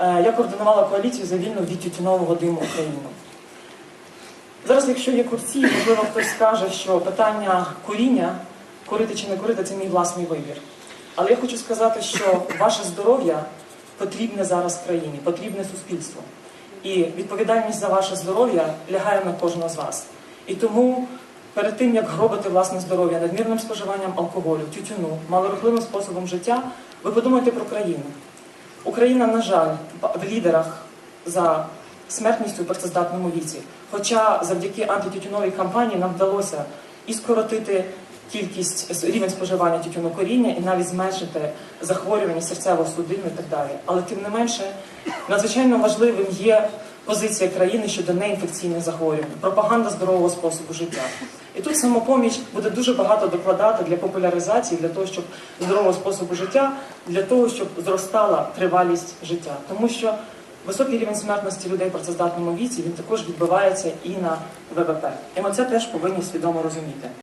е, я координувала коаліцію за вільну від тютюнового диму Україну. Зараз, якщо є курці, можливо, хтось скаже, що питання куріння, курити чи не курити, це мій власний вибір. Але я хочу сказати, що ваше здоров'я потрібне зараз країні, потрібне суспільству. І відповідальність за ваше здоров'я лягає на кожного з вас. І тому перед тим, як гробити власне здоров'я надмірним споживанням алкоголю, тютюну, малорухливим способом життя, ви подумайте про країну. Україна, на жаль, в лідерах за смертністю у працездатному віці. Хоча завдяки антитютюновій кампанії нам вдалося і скоротити кількість рівень споживання тютюнокоріння і навіть зменшити захворювання серцево-судинну і так далі. Але тим не менше, надзвичайно важливим є позиція країни щодо неінфекційних захворювань, пропаганда здорового способу життя. І тут самопоміч буде дуже багато докладати для популяризації, для того, щоб здорового способу життя, для того, щоб зростала тривалість життя. Тому що високий рівень смертності людей в працездатному віці він також відбивається і на ВВП. І ми це теж повинні свідомо розуміти.